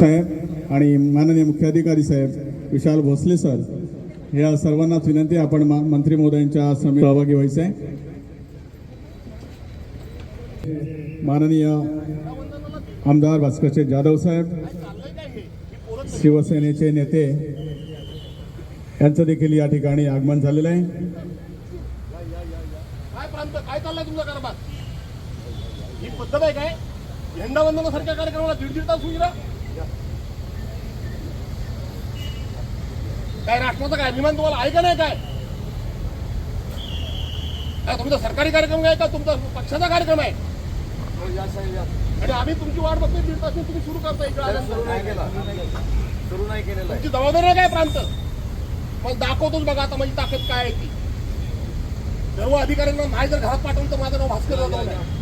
साहेब आणि माननीय मुख्याधिकारी साहेब विशाल भोसले सर या सर्वांनाच विनंती आपण मंत्री महोदयांच्या समिती सहभागी व्हायचं आहे माननीय आमदार भास्करचे जाधव साहेब शिवसेनेचे नेते यांचं देखील या ठिकाणी आगमन झालेलं आहे. काय प्रांत तुमचा कारभार? ही पद्धत आहे काय? कार्यक्रमाला दीड दीड तास उशिरा काय राष्ट्राचा काय? अभिमान तुम्हाला आहे का नाही काय? तुमचा सरकारी कार्यक्रम आहे का? तुमचा पक्षाचा कार्यक्रम आहे? आणि आम्ही तुमची वाट बघतोय दीड तास तुम्ही सुरू करता इकडे आल्यानंतर. सुरू नाही केलेलं तुमची जबाबदारी आहे काय प्रांत? मग दाखवतोच बघा आता माझी ताकद काय आहे ती. सर्व अधिकाऱ्यांना नाही जर घरात पाठवलं तर माझं नाव भास्कर जाधव नाही. नाही.